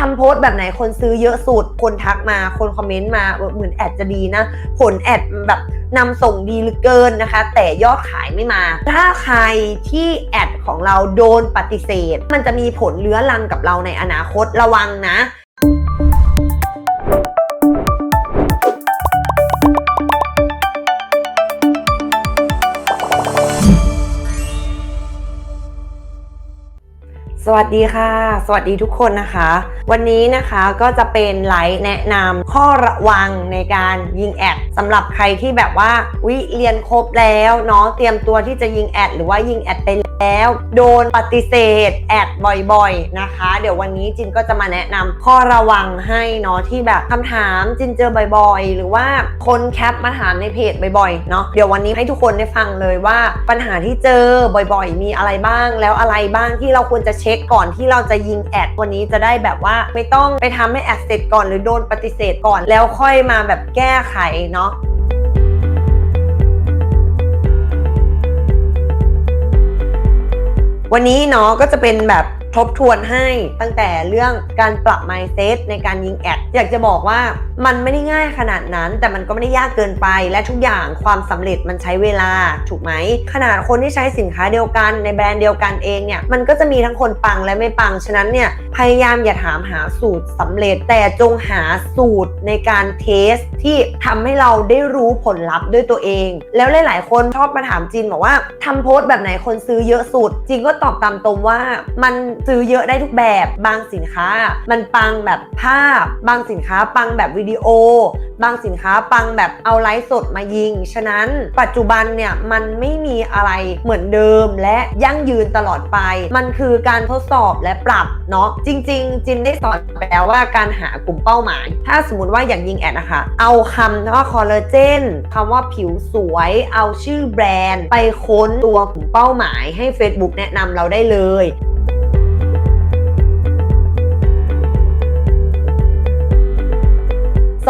ทำโพสต์แบบไหนคนซื้อเยอะสุด คนทักมา คนคอมเมนต์มาเหมือนแอดจะดีนะ ผลแอดแบบนำส่งดีเหลือเกินนะคะ แต่ยอดขายไม่มา ถ้าใครที่แอดของเราโดนปฏิเสธ มันจะมีผลเลื้อรังกับเราในอนาคตระวังนะ วัสดีค่ะ สวัสดีทุกคนนะคะ วันนี้นะคะก็จะเป็นไลฟ์แนะนำข้อระวังในการยิงแอดสำหรับใครที่แบบว่าวิเรียนครบแล้วเนาะเตรียมตัวที่จะยิงแอดหรือว่ายิงแอดไป แล้วโดนปฏิเสธแอดบ่อยๆนะคะ เดี๋ยววันนี้จินก็จะมาแนะนำข้อระวังให้เนาะที่แบบคำถามจินเจอบ่อย ๆ หรือว่าคนแคปมาถามในเพจบ่อยๆเนาะเดี๋ยววันนี้ให้ทุกคนได้ฟังเลยว่าปัญหาที่เจอบ่อยๆ มีอะไรบ้าง แล้วอะไรบ้างที่เราควรจะเช็คก่อนที่เราจะยิงแอดวันนี้จะได้แบบว่าไม่ต้องไปทำให้แอดเสร็จก่อนหรือโดนปฏิเสธก่อน แล้วค่อยมาแบบแก้ไขเนาะ วันนี้เนาะก็จะเป็นแบบ ทบทวนให้ตั้งแต่เรื่องการปรับ mindset ในการยิงแอด อยากจะบอกว่ามันไม่ได้ง่ายขนาดนั้น แต่มันก็ไม่ได้ยากเกินไป และทุกอย่างความสำเร็จมันใช้เวลาถูกไหม ขนาดคนที่ใช้สินค้าเดียวกันในแบรนด์เดียวกันเองเนี่ยมันก็จะมีทั้งคนปังและไม่ปัง ฉะนั้นเนี่ยพยายามอย่าถามหาสูตรสำเร็จ แต่จงหาสูตรในการเทสที่ทำให้เราได้รู้ผลลัพธ์ด้วยตัวเอง แล้วหลายๆ คนชอบมาถามจินบอกว่าทำโพสต์แบบไหนคนซื้อเยอะสุดจินก็ตอบตามตรงว่ามันซื้อเยอะได้ทุกแบบ บางสินค้า มันปังแบบภาพ บางสินค้าปังแบบวิดีโอ บางสินค้าปังแบบเอาไลฟ์สดมายิง ฉะนั้นปัจจุบันเนี่ยมันไม่มีอะไรเหมือนเดิมและยั่งยืนตลอดไป มันคือการทดสอบและปรับเนาะจริง ๆ จินได้สอนไปแล้วว่าการหากลุ่มเป้าหมาย ถ้าสมมติว่าอยากยิงแอดนะคะเอาคำว่าคอลลาเจนคำว่าผิวสวยเอาชื่อแบรนด์ ไปค้นตัวกลุ่มเป้าหมายให้ Facebook แนะนำเราได้เลย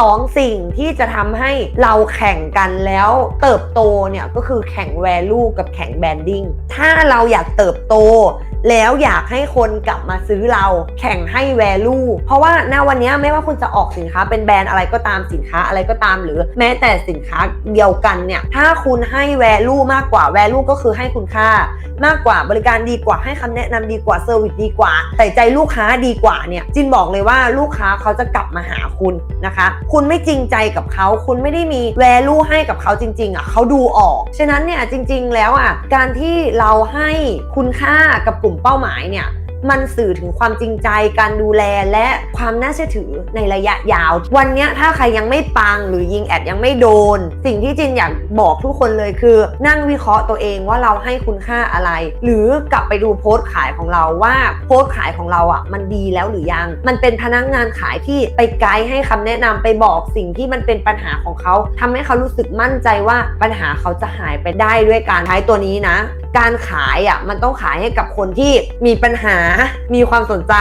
สองสิ่งที่จะทำให้เราแข่งกันแล้วเติบโตเนี่ยก็คือแข่ง value กับแข่ง branding ถ้าเราอยากเติบโต แล้วอยากให้คนกลับมาซื้อเราแข่งให้ value เพราะว่าณวันนี้ไม่ว่าคุณจะออกสินค้าเป็นแบรนด์อะไรก็ตามสินค้าอะไรก็ตาม หรือแม้แต่สินค้าเดียวกันเนี่ยถ้าคุณให้ value มากกว่า value ก็คือให้คุณค่ามากกว่าบริการดีกว่าให้คำแนะนำดีกว่าเซอร์วิสดีกว่าใส่ใจลูกค้าดีกว่าเนี่ยจินบอกเลยว่าลูกค้าเขาจะกลับมาหาคุณนะคะ คุณไม่จริงใจกับเขาคุณไม่ได้มี value ให้กับเขาจริง ๆอะเขาดูออก ฉะนั้นเนี่ยจริง ๆ แล้วอะการที่เราให้คุณค่ากับกลุ่มเป้าหมายเนี่ยมันสื่อถึงความจริงใจการดูแลและความน่าเชื่อถือในระยะยาว วันนี้ถ้าใครยังไม่ปังหรือยิงแอดยังไม่โดน สิ่งที่จินอยากบอกทุกคนเลยคือ นั่งวิเคราะห์ตัวเองว่าเราให้คุณค่าอะไร หรือกลับไปดูโพสต์ขายของเราว่าโพสต์ขายของเราอะมันดีแล้วหรือยัง มันเป็นพนักงานขายที่ไปไกด์ให้คำแนะนำไปบอกสิ่งที่มันเป็นปัญหาของเขาทำให้เขารู้สึกมั่นใจว่าปัญหาเขาจะหายไปได้ด้วยการใช้ตัวนี้นะ การขายอะมันต้องขายให้กับคนที่มีปัญหา มีความสนใจ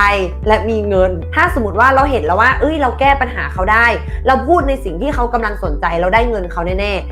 และมีเงิน ถ้าสมมติว่าเราเห็นแล้วว่า เอ้ย เราแก้ปัญหาเขาได้ เราพูดในสิ่งที่เขากำลังสนใจเราได้เงินเขาแน่ๆ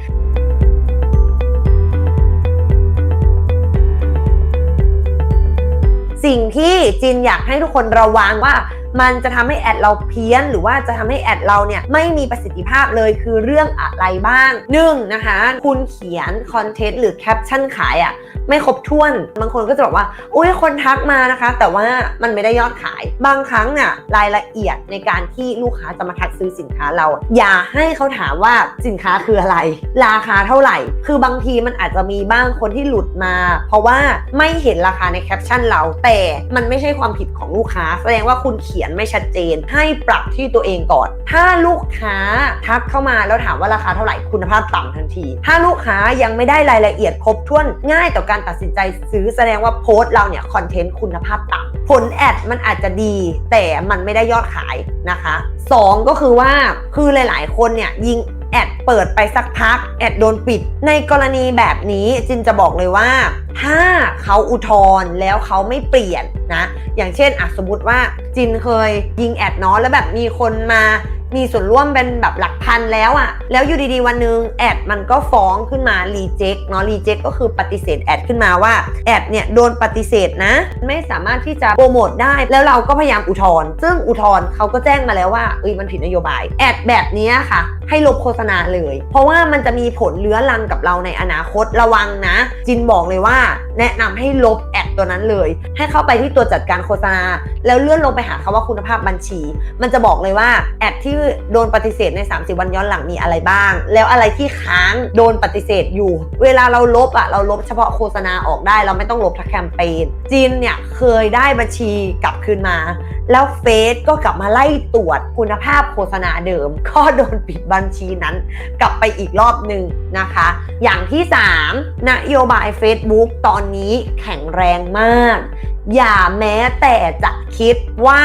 สิ่งที่จินอยากให้ทุกคนระวังว่ามันจะทำให้แอดเราเพี้ยน หรือว่าจะทำให้แอดเราเนี่ยไม่มีประสิทธิภาพเลยคือเรื่องอะไรบ้างหนึ่งนะคะ คุณเขียนคอนเทนต์หรือแคปชั่นขายอะ่ะไม่ครบถ้วน บางคนก็จะบอกว่า อุ้ยคนทักมานะคะ แต่ว่ามันไม่ได้ยอดขาย บางครั้งเนี่ยรายละเอียดในการที่ลูกค้าจะมาทักซื้อสินค้าเรา อย่าให้เขาถามว่าสินค้าคืออะไร ราคาเท่าไหร่ คือบางทีมันอาจจะมีบ้างคนที่หลุดมา เพราะว่าไม่เห็นราคาในแคปชั่นเรา แต่มันไม่ใช่ความผิดของลูกค้า แสดงว่าคุณเขียนไม่ชัดเจน ให้ปรับที่ตัวเองก่อน ถ้าลูกค้าทักเข้ามาแล้วถามว่าราคาเท่าไหร่คุณภาพต่ำทันที ถ้าลูกค้ายังไม่ได้รายละเอียดครบถ้วนง่ายต่อการตัดสินใจซื้อแสดงว่าโพสต์เราเนี่ยคอนเทนต์คุณภาพต่ำผลแอดมันอาจจะดี แต่มันไม่ได้ยอดขายนะคะสองก็คือว่าคือหลาย ๆ คนเนี่ยยิง อดเปิดไปสักพัก แอดโดนปิด ในกรณีแบบนี้จินจะบอกเลยว่า ถ้าเขาอุทธรณ์แล้วเขาไม่เปลี่ยนนะ อย่างเช่นอะสมมติว่าจินเคยยิงแอดเนาะแล้วแบบมีคนมา มีส่วนร่วมเป็นแบบหลักพันแล้วอะแล้วอยู่ดีๆวันหนึ่งแอดมันก็ฟ้องขึ้นมารีเจ็คเนาะรีเจ็คก็คือปฏิเสธแอดขึ้นมาว่าแอดเนี่ยโดนปฏิเสธนะ ไม่สามารถที่จะโปรโมทได้ แล้วเราก็พยายามอุทธรณ์ซึ่งอุทธรณ์เขาก็แจ้งมาแล้วว่าเอ้ยมันผิดนโยบายแอดแบบนี้ค่ะ ให้ลบโฆษณาเลย เพราะว่ามันจะมีผลเลื้อรังกับเราในอนาคตระวังนะ จินบอกเลยว่า แนะนำให้ลบแอดตัวนั้นเลย ให้เข้าไปที่ตัวจัดการโฆษณา แล้วเลื่อนลงไปหาคำว่าคุณภาพบัญชี มันจะบอกเลยว่าแอดที่โดนปฏิเสธใน 30 วันย้อนหลังมีอะไรบ้าง แล้วอะไรที่ค้างโดนปฏิเสธอยู่ เวลาเราลบอะเราลบเฉพาะโฆษณาออกได้ เราไม่ต้องลบทั้งแคมเปญจินเนี่ยเคยได้บัญชีกลับคืนมา แล้วเฟซก็กลับมาไล่ตรวจคุณภาพโฆษณาเดิมก็โดนปิดบัญชีนั้น กลับไปอีกรอบหนึ่งนะคะ อย่างที่ 3 นโยบาย Facebook ตอนนี้แข็งแรงมาก อย่าแม้แต่จะคิดว่า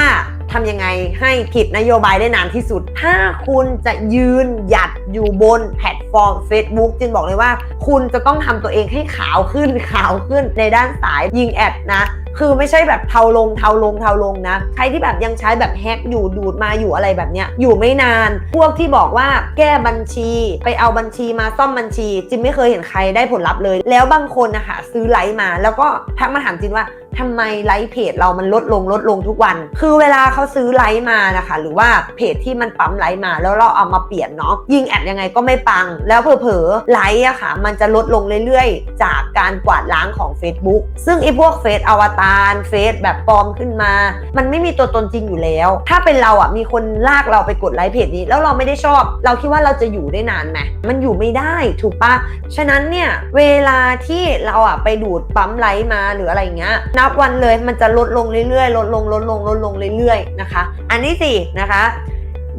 ทำยังไงให้ผิดนโยบายได้นานที่สุด ถ้าคุณจะยืนหยัดอยู่บนแพลตฟอร์ม Facebook จินบอกเลยว่า คุณจะต้องทำตัวเองให้ขาวขึ้นขาวขึ้นในด้านสายยิงแอดนะ คือไม่ใช่แบบเทาลงเทาลงเทาลงนะใครที่แบบยังใช้แบบแฮกอยู่ดูดมาอยู่อะไรแบบเนี้ยอยู่ไม่นาน พวกที่บอกว่าแก้บัญชีไปเอาบัญชีมาซ่อมบัญชีจินไม่เคยเห็นใครได้ผลลัพธ์เลย แล้วบางคนนะคะซื้อไลฟ์มาแล้วก็ทักมาถามจินว่า ทำไมไลค์เพจเรามันลดลงลดลงทุกวัน คือเวลาเขาซื้อไลค์มานะคะ หรือว่าเพจที่มันปั๊มไลค์มา แล้วเราเอามาเปลี่ยนเนาะยิงแอดยังไงก็ไม่ปัง แล้วเผลอๆไลค์อะค่ะ มันจะลดลงเรื่อยๆ จากการกวาดล้างของ Facebook ซึ่งไอ้พวกเฟซอวตารเฟซแบบปลอมขึ้นมา มันไม่มีตัวตนจริงอยู่แล้ว ถ้าเป็นเราอะมีคนลากเราไปกดไลค์เพจนี้ แล้วเราไม่ได้ชอบ เราคิดว่าเราจะอยู่ได้นานไหมมันอยู่ไม่ได้ถูกปะฉะนั้นเนี่ยเวลาที่เราอะไปดูดปั๊มไลค์มาหรืออะไรเงี้ยนบวันเลยมันจะลดลงเรื่อยๆ ลดลงลดลงลดลงเรื่อยๆนะคะ อันที่สี่นะคะ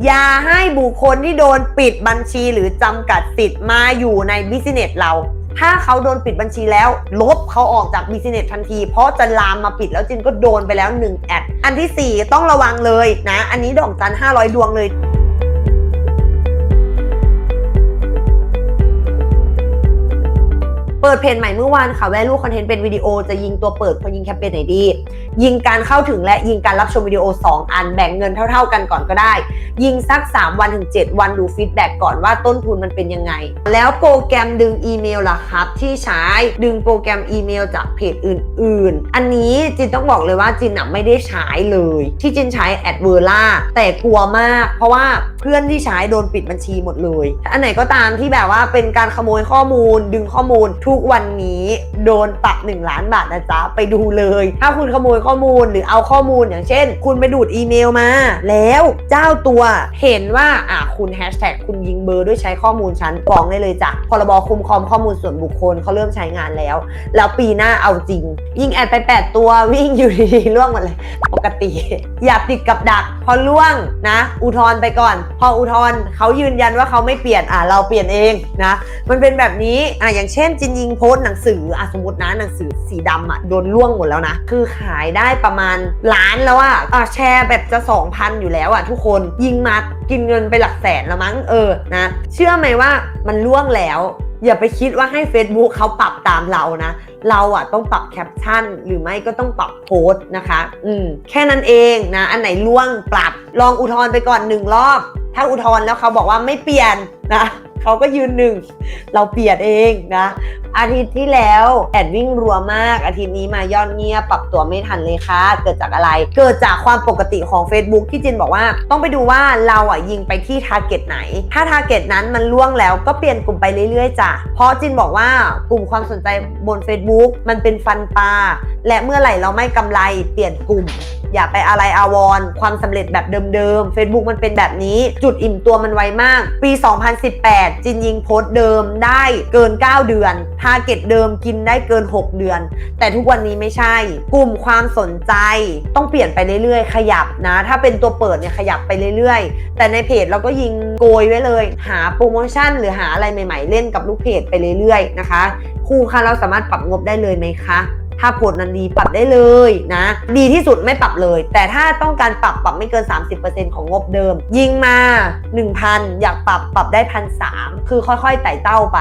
อย่าให้บุคคลที่โดนปิดบัญชีหรือจำกัดสิทธิ์มาอยู่ในบิสเนสเรา ถ้าเขาโดนปิดบัญชีแล้ว ลบเขาออกจากบิสเนสทันที เพราะจะลามมาปิดแล้วจินก็โดนไปแล้ว1แอดอันทีสี่4 ต้องระวังเลยนะ อันนี้ดอกจัน500 ดวงเลย เปิดเพจใหม่เมื่อวานค่ะ value content เป็นวิดีโอจะยิงตัวเปิดพอยิงแคมเปญไหนดี ยิงการเข้าถึงและยิงการรับชมวิดีโอ 2 อันแบ่งเงินเท่า ๆ กันก่อนก็ได้ ยิงสัก 3 วันถึง 7 วันดูฟีดแบ็กก่อนว่าต้นทุนมันเป็นยังไง แล้วโปรแกรมดึงอีเมลล่ะครับ ที่ใช้ดึงโปรแกรมอีเมลจากเพจอื่น ๆ อันนี้จินต้องบอกเลยว่าจินอะไม่ได้ใช้เลย ที่จินใช้แอดเวอร์ล่าแต่กลัวมาก เพราะว่าเพื่อนที่ใช้โดนปิดบัญชีหมดเลย อันไหนก็ตามที่แบบว่าเป็นการขโมยข้อมูล ดึงข้อมูลทุกวันนี้โดนปรับ1ล้านบาทนะจ๊ะไปดูเลย ถ้าคุณขโมยข้อมูลหรือเอาข้อมูลอย่างเช่น คุณไปดูดอีเมลมา แล้วเจ้าตัวเห็นว่าอะคุณแฮชแท็กคุณยิงเบอร์ด้วยใช้ข้อมูลฉันฟ้องได้เลยจ้ะพรบคุ้มครองข้อมูลส่วนบุคคลเขาเริ่มใช้งานแล้ว แล้วปีหน้าเอาจริง ยิงแอดไป 8 ตัววิ่งอยู่ดีๆล่วงหมดเลย ปกติ อย่าติดกับดัก พอล่วงนะ อุทธรณ์ไปก่อน พออุทธรณ์เขายืนยันว่าเขาไม่เปลี่ยนอะเราเปลี่ยนเองนะมันเป็นแบบนี้อะอย่างเช่นจินยิงโพสต์หนังสืออะสมมตินะหนังสือสีดำอะโดนล่วงหมดแล้วนะคือขายได้ประมาณล้านแล้วอะอะแชร์แบบจะ 2,000 อยู่แล้วอะทุกคนยิงมากินเงินไปหลักแสนแล้วมั้งเออนะเชื่อไหมว่ามันล่วงแล้ว อย่าไปคิดว่าให้ Facebook เขาปรับตามเรานะเราอะต้องปรับแคปชั่น หรือไม่ก็ต้องปรับโพสต์นะคะ อืมแค่นั้นเองนะอันไหนล่วงปรับลองอุทธรณ์ไปก่อนหนึ่งรอบ ถ้าอุทธรณ์แล้วเขาบอกว่าไม่เปลี่ยนนะเขาก็ยืนหนึ่ง เราเปลี่ยนเองนะ อาทิตย์ที่แล้วแอดวิ่งรัวมาก อาทิตย์นี้มายอดเงียบปรับตัวไม่ทันเลยค่ะ เกิดจากอะไร เกิดจากความปกติของ Facebook ที่จินบอกว่า ต้องไปดูว่าเราอะยิงไปที่ทาร์เก็ตไหน ถ้าทาร์เก็ตนั้นมันล่วงแล้วก็เปลี่ยนกลุ่มไปเรื่อยๆจ้ะ เพราะจินบอกว่ากลุ่มความสนใจบน Facebook มันเป็นฟันปลาและเมื่อไหร่เราไม่กำไรเปลี่ยนกลุ่มอย่าไปอะไรอาวร ความสำเร็จแบบเดิมๆ Facebook มันเป็นแบบนี้ จุดอิ่มตัวมันไวมาก ปี 2018 จินยิงโพสต์เดิมได้เกิน 9 เดือนทาร์เก็ตเดิมกินได้เกิน 6 เดือน แต่ทุกวันนี้ไม่ใช่ กลุ่มความสนใจต้องเปลี่ยนไปเรื่อยๆ ขยับนะ ถ้าเป็นตัวเปิดเนี่ยขยับไปเรื่อยๆ แต่ในเพจเราก็ยิงโกยไว้เลย หาโปรโมชั่นหรือหาอะไรใหม่ๆ เล่นกับลูกเพจไปเรื่อยๆนะคะครูคะเราสามารถปรับงบได้เลยไหมคะ ถ้าผลนั้นดีปรับได้เลยนะ ดีที่สุดไม่ปรับเลย แต่ถ้าต้องการปรับปรับไม่เกิน 30%ของงบเดิม ยิงมา 1,000 อยากปรับปรับได้พันสคือค่อยๆไต่เต้าไป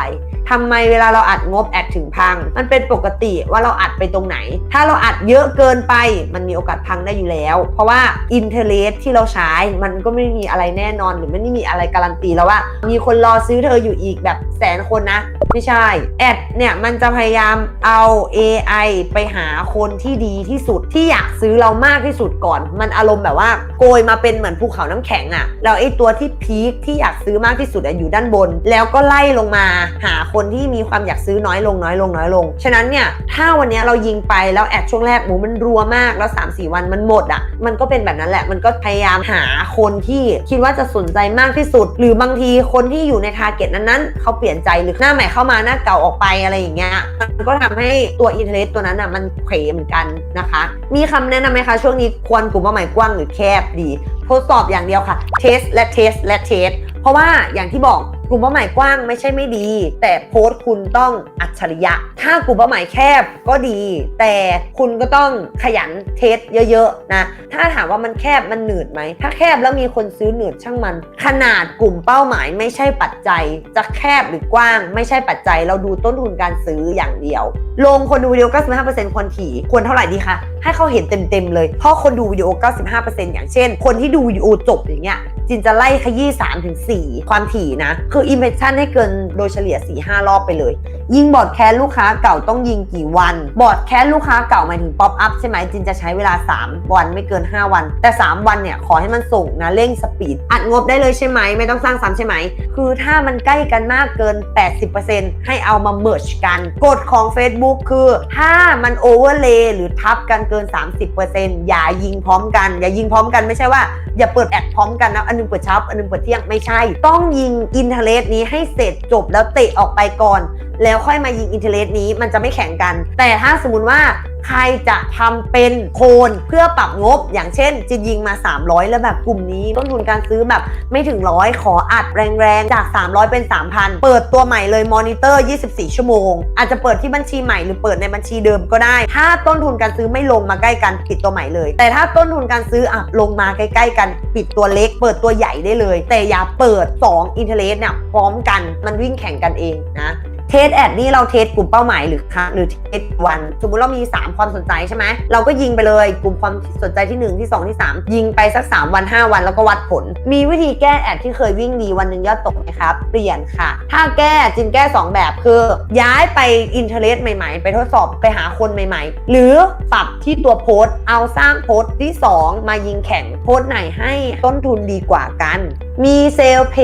ทำไมเวลาเราอัดงบแอดถึงพัง มันเป็นปกติว่าเราอัดไปตรงไหน ถ้าเราอัดเยอะเกินไปมันมีโอกาสพังได้อยู่แล้ว เพราะว่าอินเทอร์เน็ตที่เราใช้มันก็ไม่มีอะไรแน่นอน หรือไม่ได้มีอะไรการันตีแล้วว่า มีคนรอซื้อเธออยู่อีกแบบแสนคนนะ ไม่ใช่แอดเนี่ยมันจะพยายามเอา AI ไปหาคนที่ดีที่สุดที่อยากซื้อเรามากที่สุดก่อน มันอารมณ์แบบว่าโกยมาเป็นเหมือนภูเขาน้ำแข็งอะแล้วไอ้ตัวที่พีคที่อยากซื้อมากที่สุดอะอยู่ด้านบน แล้วก็ไล่ลงมา หาคนที่มีความอยากซื้อน้อยลงน้อยลงน้อยลง ฉะนั้นเนี่ยถ้าวันนี้เรายิงไปแล้วแอดช่วงแรกหมูมันรัวมากแล้ว 3-4 วันมันหมดอะมันก็เป็นแบบนั้นแหละมันก็พยายามหาคนที่คิดว่าจะสนใจมากที่สุด หรือบางทีคนที่อยู่ในทาร์เก็ตนั้นๆเขาเปลี่ยนใจหรือหน้าใหม่เข้ามาหน้าเก่าออกไปอะไรอย่างเงี้ยมันก็ทำให้ตัวอินเทอร์เน็ตตัวนั้นอะมันเขวเหมือนกันนะคะ มีคำแนะนำไหมคะช่วงนี้ควรกลุ่มเป้าหมายกว้างหรือแคบดี ทดสอบอย่างเดียวค่ะเทสและเทสและเทสเพราะว่าอย่างที่บอก ลุ่มเป้าหมายกว้างไม่ใช่ไม่ดี แต่โพสต์คุณต้องอัจฉริยะ ถ้ากลุ่มเป้าหมายแคบก็ดี แต่คุณก็ต้องขยันเทสเยอะๆนะถ้าถามว่ามันแคบมันหนืดไหมถ้าแคบแล้วมีคนซื้อหนืดช่างมัน ขนาดกลุ่มเป้าหมายไม่ใช่ปัจจัย จะแคบหรือกว้าง ไม่ใช่ปัจจัย เราดูต้นทุนการซื้ออย่างเดียว ลงคนดูวิดีโอ 95%ควรถี่ควรเท่าไหร่ดีคะให้เขาเห็นเต็มๆเลย เพราะคนดูวิดีโอ 95%อย่างเช่น คนที่ดูวิดีโอจบอย่างเงี้ยจินจะไล่ขยี้3ถึง4ความถี่นะ คือ impression ให้เกินโดยเฉลี่ย4-5รอบไปเลย ยิงบอร์ดแคสลูกค้าเก่าต้องยิงกี่วัน บอร์ดแคสลูกค้าเก่าหมายถึงป๊อปอัพใช่ไหมจินจะใช้เวลา 3 วันไม่เกิน 5 วัน แต่ 3 วันเนี่ยขอให้มันส่งนะเร่งสปีด อัดงบได้เลยใช่ไหมไม่ต้องสร้างซ้ำใช่ไหม คือถ้ามันใกล้กันมากเกิน 80%ให้เอามา merge กันกฎของ Facebook คือ ถ้ามัน overlay หรือทับกันเกิน 30%อย่ายิงพร้อมกัน อย่ายิงพร้อมกันไม่ใช่ว่าอย่าเปิดแอดพร้อมกันนะอันหนึงเปิดเช้าอันหนึงเปิดเที่ยงไม่ใช่ ต้องยิงอินเทอร์เน็ตนี้ให้เสร็จจบแล้วเตะออกไปก่อน แล้วค่อยมายิงอินเทอร์เน็ตนี้มันจะไม่แข่งกัน แต่ถ้าสมมติว่าใครจะทำเป็นโคนเพื่อปรับงบ อย่างเช่นจะยิงมา 300 แล้วแบบกลุ่มนี้ ต้นทุนการซื้อแบบไม่ถึงร้อยขออัดแรงๆ จาก 300 เป็น 3,000 เปิดตัวใหม่เลยมอนิเตอร์ 24 ชั่วโมง อาจจะเปิดที่บัญชีใหม่หรือเปิดในบัญชีเดิมก็ได้ ถ้าต้นทุนการซื้อไม่ลงมาใกล้กันปิดตัวใหม่เลย แต่ถ้าต้นทุนการซื้ออะลงมาใกล้ ๆ กันปิดตัวเล็ก เปิดตัวใหญ่ได้เลย แต่อย่าเปิด 2 อินเทอร์เน็ตเนี่ยพร้อมกันมันวิ่งแข่งกันเองนะ เทสแอดนี่เราเทสกลุ่มเป้าหมายหรือคะหรือเทสวัน สมมุติเรามี 3 ความสนใจใช่ไหมเราก็ยิงไปเลยกลุ่มความสนใจที่ 1 ที่ 2 ที่ 3 ยิงไปสัก 3 วัน 5 วันแล้วก็วัดผล มีวิธีแก้แอดที่เคยวิ่งดีวันหนึ่งยอดตกไหมครับ เปลี่ยนค่ะ ถ้าแก้จินแก้ 2 แบบคือ ย้ายไปอินเทอร์เน็ตใหม่ๆ ไปทดสอบไปหาคนใหม่ๆ หรือปรับที่ตัวโพสต์เอาสร้างโพสต์ที่ 2 มายิงแข่งโพสต์ไหนให้ต้นทุนดีกว่ากัน มีเซลเพ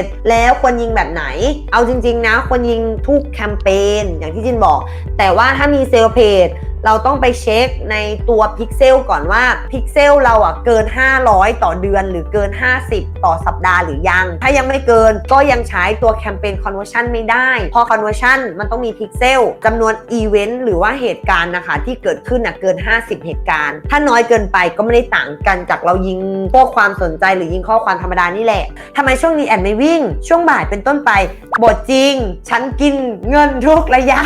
จแล้วควรยิงแบบไหน เอาจริง ๆ นะควรยิงทุกแคมเปญอย่างที่จินบอก แต่ว่าถ้ามีเซลเพจ เราต้องไปเช็คในตัวพิกเซลก่อนว่าพิกเซลเราอะเกิน 500 ต่อเดือนหรือเกิน 50 ต่อสัปดาห์หรือยัง ถ้ายังไม่เกินก็ยังใช้ตัวแคมเปญ conversion ไม่ได้ พอ conversion มันต้องมีพิกเซลจำนวนอีเวนต์หรือว่าเหตุการณ์นะคะ ที่เกิดขึ้นอะเกิน 50 เหตุการณ์ ถ้าน้อยเกินไปก็ไม่ได้ต่างกันจากเรายิงพวกความสนใจหรือยิงข้อความธรรมดานี่แหละทำไมช่วงนี้แอดไม่วิ่ง ช่วงบ่ายเป็นต้นไปบทจริง ฉันกินเงินทุกระยะ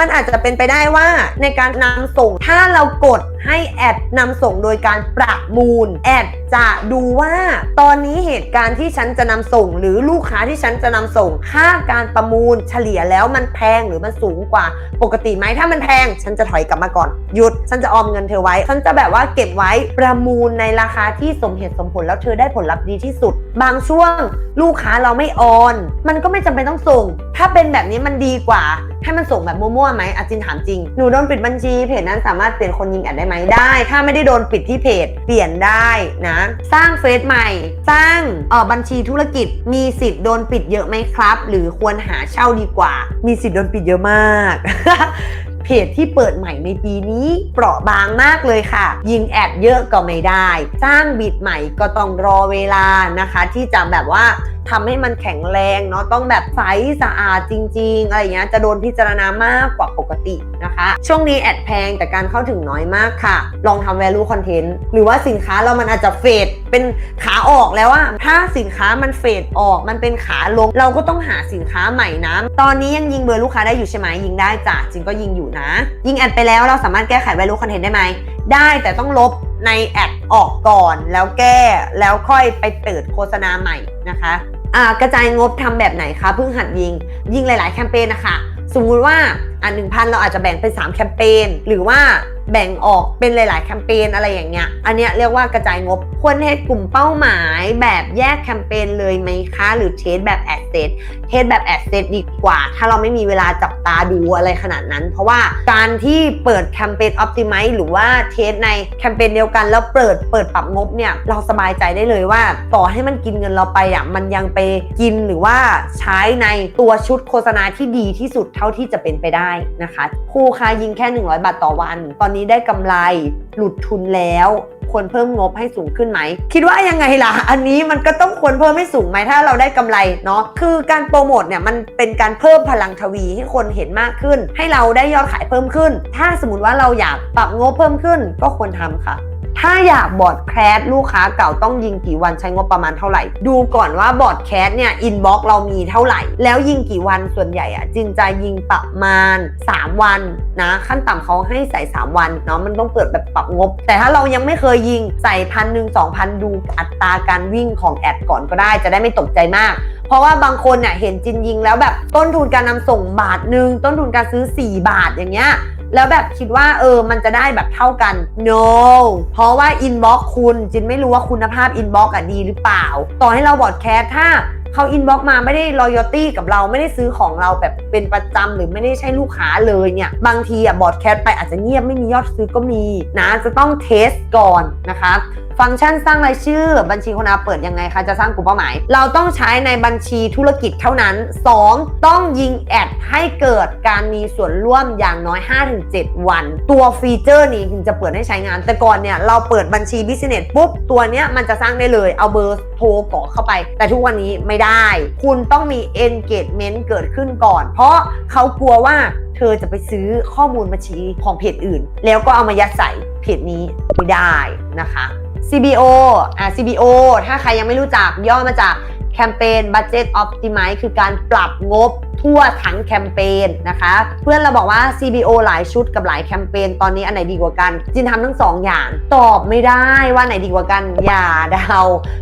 มันอาจจะเป็นไปได้ว่าในการนำส่งถ้าเรากดให้แอดนำส่งโดยการประมูลแอดจะดูว่าตอนนี้เหตุการณ์ที่ฉันจะนำส่ง หรือลูกค้าที่ฉันจะนำส่ง ค่าการประมูลเฉลี่ยแล้วมันแพงหรือมันสูงกว่า ปกติไหมถ้ามันแพง ฉันจะถอยกลับมาก่อนหยุด ฉันจะออมเงินเธอไว้ ฉันจะแบบว่าเก็บไว้ประมูลในราคาที่สมเหตุสมผลแล้วเธอได้ผลลัพธ์ดีที่สุด บางช่วง ลูกค้าเราไม่ออน มันก็ไม่จำเป็นต้องส่ง ถ้าเป็นแบบนี้มันดีกว่าให้มันส่งแบบมั่วๆไหมอาจินถามจริง หนูโดนปิดบัญชีเพจนั้นสามารถเปลี่ยนคนยิงแอดได้ไหมได้ ถ้าไม่ได้โดนปิดที่เพจเปลี่ยนได้นะ สร้างเฟซใหม่ สร้างเออบัญชีธุรกิจ มีสิทธิ์โดนปิดเยอะไหมครับ หรือควรหาเช่าดีกว่า มีสิทธิ์โดนปิดเยอะมากเพจที่เปิดใหม่ในปีนี้เปราะบางมากเลยค่ะ ยิงแอดเยอะก็ไม่ได้ สร้างบิดใหม่ก็ต้องรอเวลานะคะ ที่จะแบบว่า ทำให้มันแข็งแรงเนาะต้องแบบใสสะอาดจริง ๆ อะไรเงี้ยจะโดนพิจารณามากกว่าปกตินะคะ ช่วงนี้แอดแพงแต่การเข้าถึงน้อยมากค่ะ ลองทำ value content หรือว่าสินค้าเรามันอาจจะเฟดเป็นขาออกแล้วอะถ้าสินค้ามันเฟดออกมันเป็นขาลง เราก็ต้องหาสินค้าใหม่นะ ตอนนี้ยังยิงเบอร์ลูกค้าได้อยู่ใช่ไหมยิงได้จ้ะจริงก็ยิงอยู่นะ ยิงแอดไปแล้วเราสามารถแก้ไข value content ได้ไหมได้แต่ต้องลบ ในแอดออกก่อนแล้วแก้แล้วค่อยไปเปิดโฆษณาใหม่นะคะอ่ากระจายงบทำแบบไหนคะเพิ่งหัดยิงยิงหลาย ๆ แคมเปญนะคะสมมุติว่าอันหนึ่งพันเราอาจจะแบ่งเป็น 3 แคมเปญหรือว่าแบ่งออกเป็นหลาย ๆ แคมเปญอะไรอย่างเงี้ย อันเนี้ยเรียกว่ากระจายงบ ควรเทสกลุ่มเป้าหมายแบบแยกแคมเปญเลยไหมคะ หรือเทสแบบแอดเซตเทสแบบแอดเซตดีกว่า ถ้าเราไม่มีเวลาจับตาดูอะไรขนาดนั้น เพราะว่าการที่เปิดแคมเปญออ t ติ i z e หรือว่าเทสในแคมเปญเดียวกัน แล้วเปิดเปิดปรับงบเนี่ยเราสบายใจได้เลยว่า ต่อให้มันกินเงินเราไปอะมันยังไปกินหรือว่าใช้ในตัวชุดโฆษณาที่ดีที่สุดเท่าที่จะเป็นไปได้นะคะ ครูคะยิงแค่ 100 บาทต่อวัน ตอนนี้ได้กำไรหลุดทุนแล้วควรเพิ่มงบให้สูงขึ้นไหม คิดว่ายังไงล่ะ อันนี้มันก็ต้องควรเพิ่มให้สูงไหมถ้าเราได้กำไรเนาะคือการโปรโมทเนี่ยมันเป็นการเพิ่มพลังทวีให้คนเห็นมากขึ้น ให้เราได้ยอดขายเพิ่มขึ้น ถ้าสมมติว่าเราอยากปรับงบเพิ่มขึ้นก็ควรทำค่ะ ถ้าอยากบอร์ดแคสลูกค้าเก่าต้องยิงกี่วันใช้งบประมาณเท่าไหร่ ดูก่อนว่าบอร์ดแคสเนี่ยอินบ็อกเรามีเท่าไหร่ แล้วยิงกี่วันส่วนใหญ่อะจินจะยิงประมาณ 3 วันนะ ขั้นต่ำเขาให้ใส่ 3 วันเนาะมันต้องเปิดแบบปรับงบ แต่ถ้าเรายังไม่เคยยิงใส่พันหนึ่งสองพันดูอัตราการวิ่งของแอดก่อนก็ได้จะได้ไม่ตกใจมากเพราะว่าบางคนเนี่ยเห็นจินยิงแล้วแบบต้นทุนการนำส่งบาทหนึ่งต้นทุนการซื้อ 4 บาทอย่างเงี้ย แล้วแบบคิดว่าเออมันจะได้แบบเท่ากัน no เพราะว่า inbox คุณจินไม่รู้ว่าคุณภาพ inbox อะดีหรือเปล่า ต่อให้เราบอดแคสถ้าเขา inbox มาไม่ได้ loyalty กับเราไม่ได้ซื้อของเราแบบเป็นประจำหรือไม่ได้ใช่ลูกค้าเลยเนี่ย บางทีอะบอดแคสไปอาจจะเงียบไม่มียอดซื้อก็มีนะจะต้องเทสก่อนนะคะ ฟังก์ชันสร้างรายชื่อบัญชีคนอาเปิดยังไงคะจะสร้างกลุ่มเป้าหมาย เราต้องใช้ในบัญชีธุรกิจเท่านั้น 2. ต้องยิงแอดให้เกิดการมีส่วนร่วมอย่างน้อย 5-7 วัน ตัวฟีเจอร์นี้ถึงจะเปิดให้ใช้งาน แต่ก่อนเนี่ยเราเปิดบัญชีบิสเนสปุ๊บตัวเนี้ยมันจะสร้างได้เลยเอาเบอร์โทรกรอเข้าไป แต่ทุกวันนี้ไม่ได้ คุณต้องมี engagement เกิดขึ้นก่อน เพราะเขากลัวว่าเธอจะไปซื้อข้อมูลบัญชีของเพจอื่น แล้วก็เอามายัดใส่เพจนี้ไม่ได้นะคะ CBO อะ CBO ถ้าใครยังไม่รู้จักย่อมาจากแคมเปญ Budget Optimize คือการปรับงบทั่วทั้งแคมเปญนะคะ เพื่อนเราบอกว่า CBO หลายชุดกับหลายแคมเปญตอนนี้อันไหนดีกว่ากัน จินทำทั้งสองอย่าง ตอบไม่ได้ว่าไหนดีกว่ากัน อย่าเดา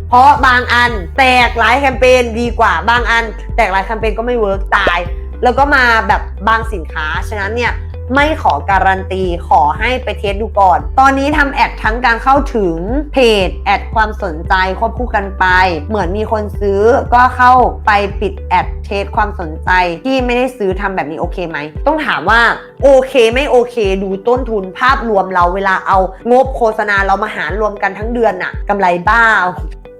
เพราะบางอันแตกหลายแคมเปญดีกว่า บางอัน แตกหลายแคมเปญก็ไม่เวิร์กตาย แล้วก็มาแบบบางสินค้า ฉะนั้นเนี่ย ไม่ขอการันตีขอให้ไปเทสดูก่อน ตอนนี้ทำแอดทั้งการเข้าถึงเพจแอดความสนใจควบคู่กันไป เหมือนมีคนซื้อก็เข้าไปปิดแอดเทสความสนใจที่ไม่ได้ซื้อทำแบบนี้โอเคไหม ต้องถามว่าโอเคไม่โอเคดูต้นทุนภาพรวมเราเวลาเอางบโฆษณาเรามาหารรวมกันทั้งเดือนน่ะกำไรบ้า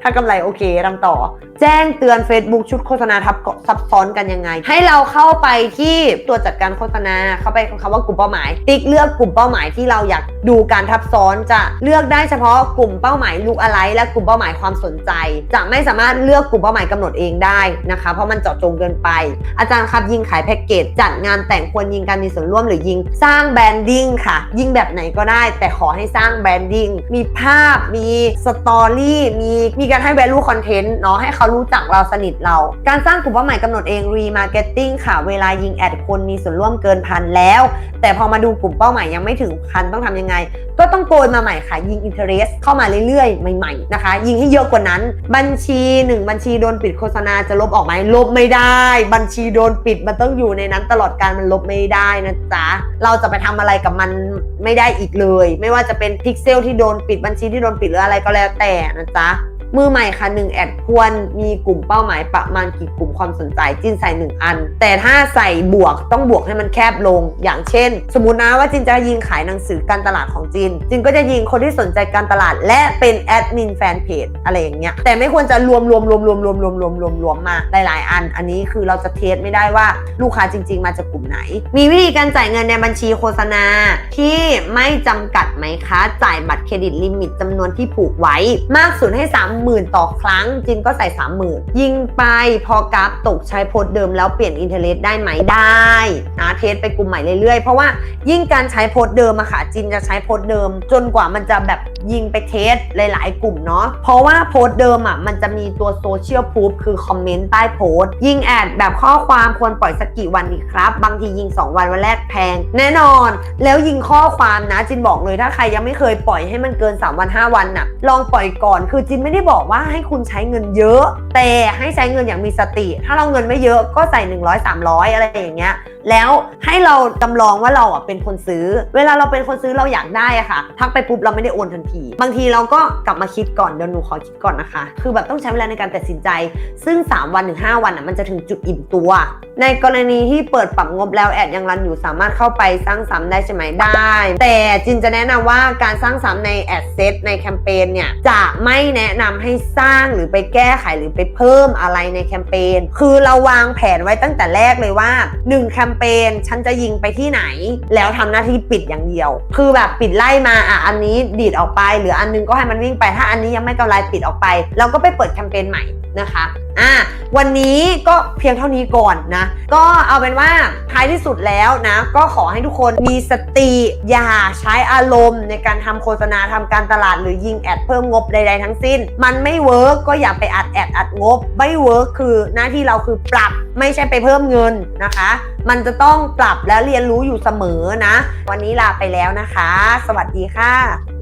ถ้ากำไรโอเคทำต่อ แจ้งเตือน Facebook ชุดโฆษณาทับซับซ้อนกันยังไง ให้เราเข้าไปที่ตัวจัดการโฆษณาเข้าไปคำว่ากลุ่มเป้าหมาย ติ๊กเลือกกลุ่มเป้าหมายที่เราอยากดูการทับซ้อนจะเลือกได้เฉพาะกลุ่มเป้าหมายลูกอะไร และกลุ่มเป้าหมายความสนใจ จะไม่สามารถเลือกกลุ่มเป้าหมายกำหนดเองได้นะคะ เพราะมันเจาะจงเกินไป อาจารย์ครับยิงขายแพ็กเกจจัดงานแต่งควรยิงการมีส่วนร่วมหรือยิงสร้างแบรนดิ้งค่ะ ยิงแบบไหนก็ได้ แต่ขอให้สร้างแบรนดิ้งมีภาพมีสตอรี่มีมีการให้ value content เนาะให้เขารู้จักเราสนิทเรา การสร้างกลุ่มเป้าหมายกำหนดเอง remarketing ค่ะ เวลายิงแอดคนมีส่วนร่วมเกินพันแล้ว แต่พอมาดูกลุ่มเป้าหมายยังไม่ถึงพันต้องทำยังไง ก็ต้องโกยมาใหม่ค่ะ ยิง interest เข้ามาเรื่อยๆ ใหม่ๆนะคะ ยิงให้เยอะกว่านั้น บัญชี 1 บัญชีโดนปิดโฆษณาจะลบออกไหมลบไม่ได้ บัญชีโดนปิดมันต้องอยู่ในนั้นตลอดการมันลบไม่ได้นะจ๊ะเราจะไปทำอะไรกับมันไม่ได้อีกเลย ไม่ว่าจะเป็นพิกเซลที่โดนปิดบัญชีที่โดนปิดหรืออะไรก็แล้วแต่นะจ๊ะ มือใหม่ค่ะ1แอดควรมีกลุ่มเป้าหมายประมาณกี่กลุ่มความสนใจจินใส่ 1 อัน แต่ถ้าใส่บวกต้องบวกให้มันแคบลง อย่างเช่น สมมตินะว่าจินจะยิงขายหนังสือการตลาดของจิน จินก็จะยิงคนที่สนใจการตลาด และเป็นแอดมินแฟนเพจอะไรอย่างเงี้ยแต่ไม่ควรจะรวมรวมรวมรวมรวมรวมรวมรวมรวมมาหลาย ๆ อัน อันนี้คือเราจะเทสไม่ได้ว่าลูกค้าจริง ๆ มาจากกลุ่มไหน มีวิธีการจ่ายเงินในบัญชีโฆษณาที่ไม่จำกัดไหมคะ จ่ายบัตรเครดิตลิมิตจำนวนที่ผูกไว้มากสุดให้30,000ต่อครั้ง จินก็ใส่30,000ยิงไปพอกราฟตกใช้โพสเดิมแล้วเปลี่ยนอินเทอร์เน็ตได้ไหมได้นะเทสไปกลุ่มใหม่เรื่อยๆ เพราะว่ายิ่งการใช้โพสเดิมอะค่ะจินจะใช้โพสเดิม จนกว่ามันจะแบบยิงไปเทสหลายๆ กลุ่มเนาะเพราะว่าโพสเดิมอะมันจะมีตัวโซเชียลพูฟคือคอมเมนต์ใต้โพสยิงแอดแบบข้อความควรปล่อยสักกี่วันดีครับ บางทียิง 2 วันวันแรกแพง แน่นอน แล้วยิงข้อความนะจินบอกเลยถ้าใครยังไม่เคยปล่อยให้มันเกิน 3 วัน 5 วันน่ะลองปล่อยก่อนคือจินไม่ได้บอกว่าให้คุณใช้เงินเยอะ แต่ให้ใช้เงินอย่างมีสติ ถ้าเราเงินไม่เยอะก็ใส่ 100 300 อะไรอย่างเงี้ยแล้วให้เราจำลองว่าเราอะเป็นคนซื้อ เวลาเราเป็นคนซื้อเราอยากได้อะค่ะ ทักไปปุ๊บเราไม่ได้โอนทันที บางทีเราก็กลับมาคิดก่อนเดี๋ยวหนูขอคิดก่อนนะคะ คือแบบต้องใช้เวลาในการตัดสินใจ ซึ่ง 3 วันถึง5วันอะมันจะถึงจุดอิ่มตัว ในกรณีที่เปิดปรับงบแล้วแอดยังรันอยู่สามารถเข้าไปสร้างซ้ำได้ใช่ไหมได้ แต่จินจะแนะนำว่าการสร้างซ้ำในแอดเซตในแคมเปญเนี่ยจะไม่แนะนำให้สร้างหรือไปแก้ไขหรือไปเพิ่มอะไรในแคมเปญคือเราวางแผนไว้ตั้งแต่แรกเลยว่า 1 แคมเปญฉันจะยิงไปที่ไหน แล้วทำหน้าที่ปิดอย่างเดียว คือแบบปิดไล่มาอะอันนี้ดีดออกไป หรืออันนึงก็ให้มันวิ่งไป ถ้าอันนี้ยังไม่กำไรปิดออกไป เราก็ไปเปิดแคมเปญใหม่นะคะอะวันนี้ก็เพียงเท่านี้ก่อนนะ ก็เอาเป็นว่าท้ายที่สุดแล้วนะ ก็ขอให้ทุกคนมีสติอย่าใช้อารมณ์ในการทำโฆษณาทำการตลาดหรือยิงแอดเพิ่มงบใดๆทั้งสิ้นมันไม่เวิร์กก็อย่าไปอัดแอดอัดงบ ไม่เวิร์กคือหน้าที่เราคือปรับไม่ใช่ไปเพิ่มเงินนะคะ มันจะต้องปรับและเรียนรู้อยู่เสมอนะ วันนี้ลาไปแล้วนะคะ สวัสดีค่ะ